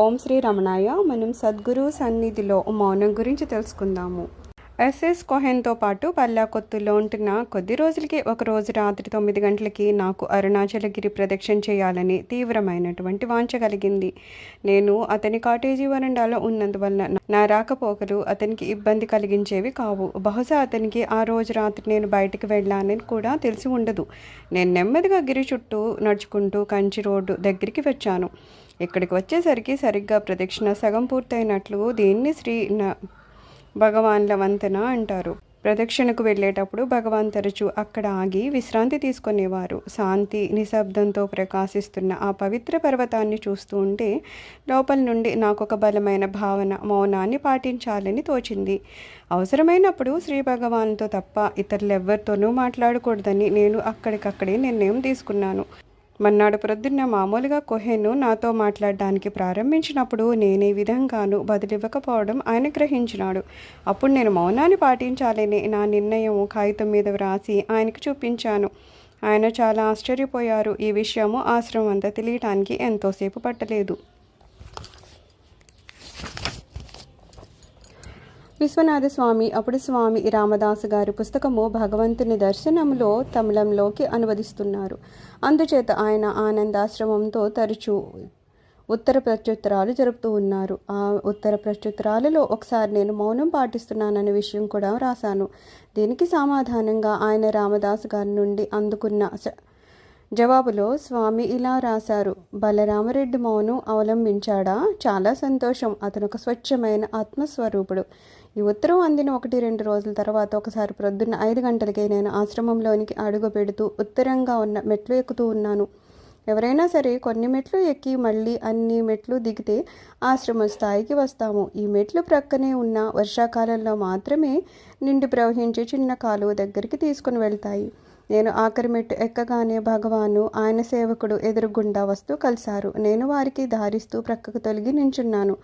ఓం శ్రీ రమణాయ. మనం సద్గురు సన్నిధిలో మౌనం గురించి తెలుసుకుందాము. ఎస్ఎస్ కోహెన్తో పాటు పల్లాకొత్తులో ఉంటున్న కొద్ది రోజులకి ఒక రోజు రాత్రి తొమ్మిది గంటలకి నాకు అరుణాచలగిరి ప్రదక్షిణ చేయాలని తీవ్రమైనటువంటి వాంఛ కలిగింది. నేను అతని కాటేజీ వరండాలో ఉన్నందువలన నా రాకపోకలు అతనికి ఇబ్బంది కలిగించేవి కావు. బహుశా అతనికి ఆ రోజు రాత్రి నేను బయటికి వెళ్ళానని కూడా తెలిసి ఉండదు. నేను నెమ్మదిగా గిరి చుట్టూ నడుచుకుంటూ కంచి రోడ్డు దగ్గరికి వచ్చాను. ఇక్కడికి వచ్చేసరికి సరిగ్గా ప్రదక్షిణ సగం పూర్తయినట్లు దీన్ని శ్రీ న- భగవాన్ల వంతెన అంటారు. ప్రదక్షిణకు వెళ్ళేటప్పుడు భగవాన్ తరచూ అక్కడ ఆగి విశ్రాంతి తీసుకునేవారు. శాంతి నిశ్శబ్దంతో ప్రకాశిస్తున్న ఆ పవిత్ర పర్వతాన్ని చూస్తూ ఉంటే లోపల నుండి నాకు ఒక బలమైన భావన మౌనాన్ని పాటించాలని తోచింది. అవసరమైనప్పుడు శ్రీ భగవాన్తో తప్ప ఇతరులెవ్వరితోనూ మాట్లాడకూడదని నేను అక్కడికక్కడే నిర్ణయం తీసుకున్నాను. మన్నాడు ప్రొద్దున్న మామూలుగా కొహెను నాతో మాట్లాడడానికి ప్రారంభించినప్పుడు నేను ఈ విధంగాను బదిలివ్వకపోవడం ఆయన గ్రహించినాడు. అప్పుడు నేను మౌనాన్ని పాటించాలని నా నిర్ణయం కాగితం మీద వ్రాసి ఆయనకు చూపించాను. ఆయన చాలా ఆశ్చర్యపోయారు. ఈ విషయము ఆశ్రమం అంతా తెలియటానికి ఎంతోసేపు పట్టలేదు. విశ్వనాథ స్వామి అప్పుడు స్వామి రామదాసు గారి పుస్తకము భగవంతుని దర్శనంలో తమిళంలోకి అనువదిస్తున్నారు. అందుచేత ఆయన ఆనందాశ్రమంతో తరచూ ఉత్తర ప్రత్యుత్తరాలు జరుపుతూ ఉన్నారు. ఆ ఉత్తర ప్రత్యుత్తరాలలో ఒకసారి నేను మౌనం పాటిస్తున్నాననే విషయం కూడా రాశాను దీనికి సమాధానంగా ఆయన రామదాసు గారి నుండి అందుకున్న జవాబులో స్వామి ఇలా రాశారు. బలరామరెడ్డి మౌనం అవలంబించాడా? చాలా సంతోషం. అతను ఒక స్వచ్ఛమైన ఆత్మస్వరూపుడు. ఈ ఉత్తరం అందిన ఒకటి రెండు రోజుల తర్వాత ఒకసారి ప్రొద్దున్న ఐదు గంటలకే నేను ఆశ్రమంలోనికి అడుగు పెడుతూ ఉత్తరంగా ఉన్న మెట్లు ఎక్కుతూ ఉన్నాను. ఎవరైనా సరే కొన్ని మెట్లు ఎక్కి మళ్ళీ అన్ని మెట్లు దిగితే ఆశ్రమ స్థాయికి వస్తాము. ఈ మెట్లు ప్రక్కనే ఉన్న వర్షాకాలంలో మాత్రమే నిండి ప్రవహించే చిన్న కాలువ దగ్గరికి తీసుకుని వెళ్తాయి. నేను ఆఖరి మెట్టు ఎక్కగానే భగవాను ఆయన సేవకుడు ఎదురుగుండా వస్తూ కలిశారు. నేను వారికి దారిస్తూ ప్రక్కకు తొలగి నించున్నాను.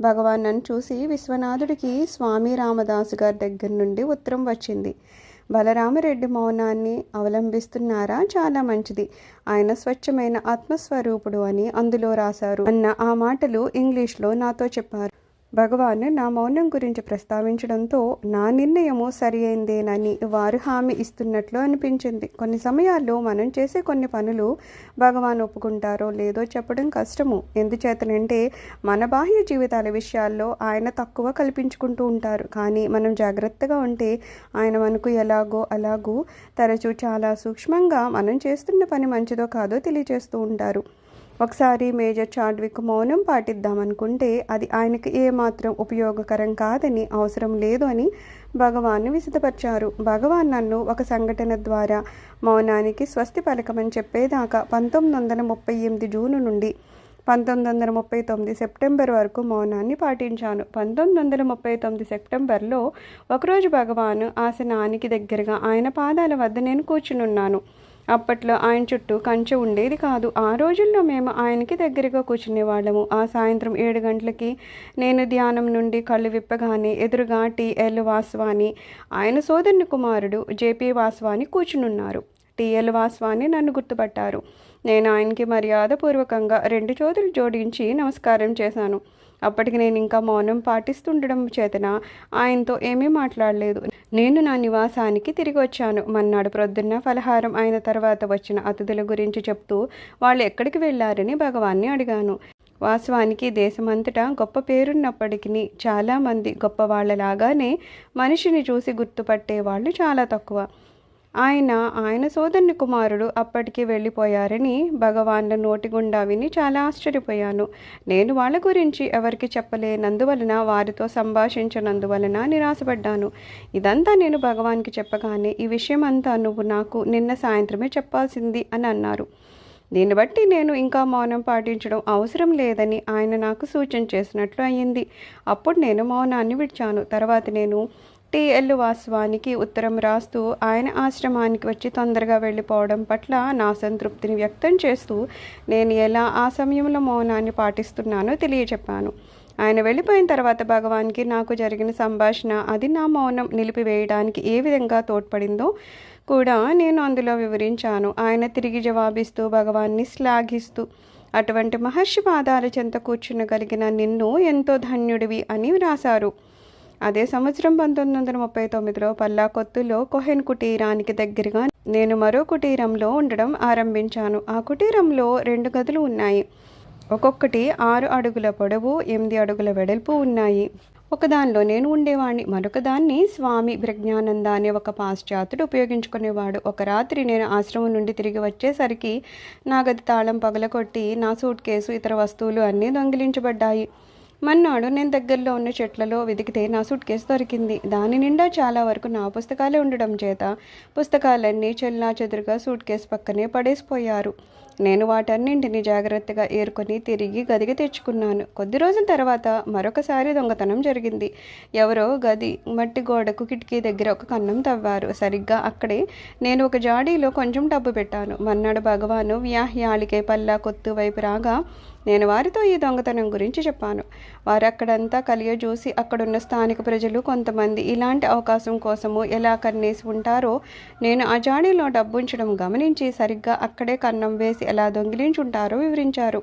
భగవాన్ నన్ను చూసి విశ్వనాథుడికి స్వామి రామదాసు గారి దగ్గర నుండి ఉత్తరం వచ్చింది. బలరామరెడ్డి మౌనాన్ని అవలంబిస్తున్నారా? చాలా మంచిది. ఆయన స్వచ్ఛమైన ఆత్మస్వరూపుడు అని అందులో రాశారు. అన్న ఆ మాటలు ఇంగ్లీష్లో నాతో చెప్పారు. భగవాన్ నా మౌనం గురించి ప్రస్తావించడంతో నా నిర్ణయము సరి అయిందేనని వారు హామీ ఇస్తున్నట్లు అనిపించింది. కొన్ని సమయాల్లో మనం చేసే కొన్ని పనులు భగవాన్ ఒప్పుకుంటారో లేదో చెప్పడం కష్టము. ఎందుచేతనంటే మన బాహ్య జీవితాల విషయాల్లో ఆయన తక్కువ కల్పించుకుంటూ ఉంటారు. కానీ మనం జాగ్రత్తగా ఉంటే ఆయన మనకు ఎలాగో అలాగూ తరచూ చాలా సూక్ష్మంగా మనం చేస్తున్న పని మంచిదో కాదో తెలియజేస్తూ ఉంటారు. ఒకసారి మేజర్ చాడ్విక్ మౌనం పాటిద్దామనుకుంటే అది ఆయనకి ఏమాత్రం ఉపయోగకరం కాదని అవసరం లేదు అని భగవాన్ను విసిదపరిచారు భగవాన్ నన్ను ఒక సంఘటన ద్వారా మౌనానికి స్వస్తి పలకమని చెప్పేదాకా పంతొమ్మిది వందల ముప్పై ఎనిమిది జూను నుండి పంతొమ్మిది వందల ముప్పై తొమ్మిది సెప్టెంబర్ వరకు మౌనాన్ని పాటించాను. పంతొమ్మిది వందల ముప్పై తొమ్మిది సెప్టెంబర్లో ఒకరోజు భగవాన్ ఆసనానికి దగ్గరగా ఆయన పాదాల వద్ద నేను కూర్చునున్నాను. అప్పట్లో ఆయన చుట్టూ కంచె ఉండేది కాదు. ఆ రోజుల్లో మేము ఆయనకి దగ్గరగా కూర్చునే వాళ్ళము. ఆ సాయంత్రం ఏడు గంటలకి నేను ధ్యానం నుండి కళ్ళు విప్పగానే ఎదురుగా టిఎల్ వాస్వాని ఆయన సోదరుని కుమారుడు జేపీ వాస్వాని కూర్చునున్నారు. టిఎల్ వాస్వాని నన్ను గుర్తుపట్టారు. నేను ఆయనకి మర్యాదపూర్వకంగా రెండు చేతులు జోడించి నమస్కారం చేశాను. అప్పటికి నేను ఇంకా మౌనం పాటిస్తుండడం చేతన ఆయనతో ఏమీ మాట్లాడలేదు. నేను నా నివాసానికి తిరిగి వచ్చాను. మన్నాడు ప్రొద్దున్న ఫలహారం అయిన తర్వాత వచ్చిన అతిథుల గురించి చెప్తూ వాళ్ళు ఎక్కడికి వెళ్ళారని భగవాన్ని అడిగాను. వాస్తవానికి దేశమంతటా గొప్ప పేరున్నప్పటికీ చాలామంది గొప్ప వాళ్ళలాగానే మనిషిని చూసి గుర్తుపట్టే వాళ్ళు చాలా తక్కువ. ఆయన ఆయన సోదరుని కుమారుడు అప్పటికి వెళ్ళిపోయారని భగవాన్ల నోటి గుండా విని చాలా ఆశ్చర్యపోయాను. నేను వాళ్ళ గురించి ఎవరికి చెప్పలేనందువలన వారితో సంభాషించనందువలన నిరాశపడ్డాను. ఇదంతా నేను భగవాన్కి చెప్పగానే ఈ విషయం అంతా నువ్వు నాకు నిన్న సాయంత్రమే చెప్పాల్సింది అని అన్నారు. దీన్ని బట్టి నేను ఇంకా మౌనం పాటించడం అవసరం లేదని ఆయన నాకు సూచన చేసినట్లు అయ్యింది అప్పుడు నేను మౌనాన్ని విడిచాను. తర్వాత నేను టిఎల్ వాస్వానికి ఉత్తరం రాస్తూ ఆయన ఆశ్రమానికి వచ్చి తొందరగా వెళ్ళిపోవడం పట్ల నా సంతృప్తిని వ్యక్తం చేస్తూ నేను ఎలా ఆ సమయంలో మౌనాన్ని పాటిస్తున్నానో తెలియచెప్పాను ఆయన వెళ్ళిపోయిన తర్వాత భగవాన్కి నాకు జరిగిన సంభాషణ అది నా మౌనం నిలిపివేయడానికి ఏ విధంగా తోడ్పడిందో కూడా నేను అందులో వివరించాను. ఆయన తిరిగి జవాబిస్తూ భగవాన్ని శ్లాఘిస్తూ అటువంటి మహర్షి పాదాల చెంత కూర్చునగలిగిన నిన్ను ఎంతో ధన్యుడివి అని వ్రాశారు. అదే సంవత్సరం పంతొమ్మిది వందల ముప్పై తొమ్మిదిలో పల్లాకొత్తులో కొహెన్ కుటీరానికి దగ్గరగా నేను మరో కుటీరంలో ఉండడం ఆరంభించాను. ఆ కుటీరంలో రెండు గదులు ఉన్నాయి. ఒక్కొక్కటి ఆరు అడుగుల పొడవు ఎనిమిది అడుగుల వెడల్పు ఉన్నాయి. ఒకదానిలో నేను ఉండేవాడిని మరొక దాన్ని స్వామి ప్రజ్ఞానంద అనే ఒక పాశ్చాత్యుడు ఉపయోగించుకునేవాడు. ఒక రాత్రి నేను ఆశ్రమం నుండి తిరిగి వచ్చేసరికి నా గది తాళం పగలకొట్టి నా సూట్ కేసు ఇతర వస్తువులు అన్నీ దొంగిలించబడ్డాయి. మన్నాడు నేను దగ్గరలో ఉన్న చెట్లలో వెతికితే నా సూట్ కేసు దొరికింది. దాని నిండా చాలా వరకు నా పుస్తకాలే ఉండడం చేత పుస్తకాలన్నీ చెల్లా చెదురుగా సూట్ కేసు పక్కనే పడేసిపోయారు. నేను వాటన్నింటిని జాగ్రత్తగా ఏరుకొని తిరిగి గదికి తెచ్చుకున్నాను. కొద్ది రోజుల తర్వాత మరొకసారి దొంగతనం జరిగింది. ఎవరో గది మట్టి గోడకు కిటికీ దగ్గర ఒక కన్నం తవ్వారు. సరిగ్గా అక్కడే నేను ఒక జాడీలో కొంచెం డబ్బు పెట్టాను. మన్నాడు భగవాను వ్యాహ్యాళికే పల్లా కొత్తు వైపు రాగా నేను వారితో ఈ దొంగతనం గురించి చెప్పాను. వారు అక్కడంతా కలియజూసి అక్కడున్న స్థానిక ప్రజలు కొంతమంది ఇలాంటి అవకాశం కోసము ఎలా కన్నేసి ఉంటారో నేను ఆ జాడీలో డబ్బు ఉంచడం గమనించి సరిగ్గా అక్కడే కన్నం వేసి ఎలా దొంగిలించుంటారో వివరించారు.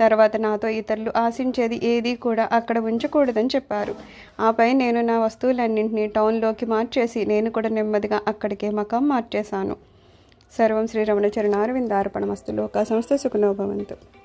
తర్వాత నాతో ఇతరులు ఆశించేది ఏది కూడా అక్కడ ఉంచకూడదని చెప్పారు. ఆపై నేను నా వస్తువులన్నింటినీ టౌన్లోకి మార్చేసి నేను కూడా నెమ్మదిగా అక్కడికే మకం మార్చేశాను. సర్వం శ్రీరమణ చరణారవిందార్పణమస్తు లోక సంస్థ సుఖనోభవంతు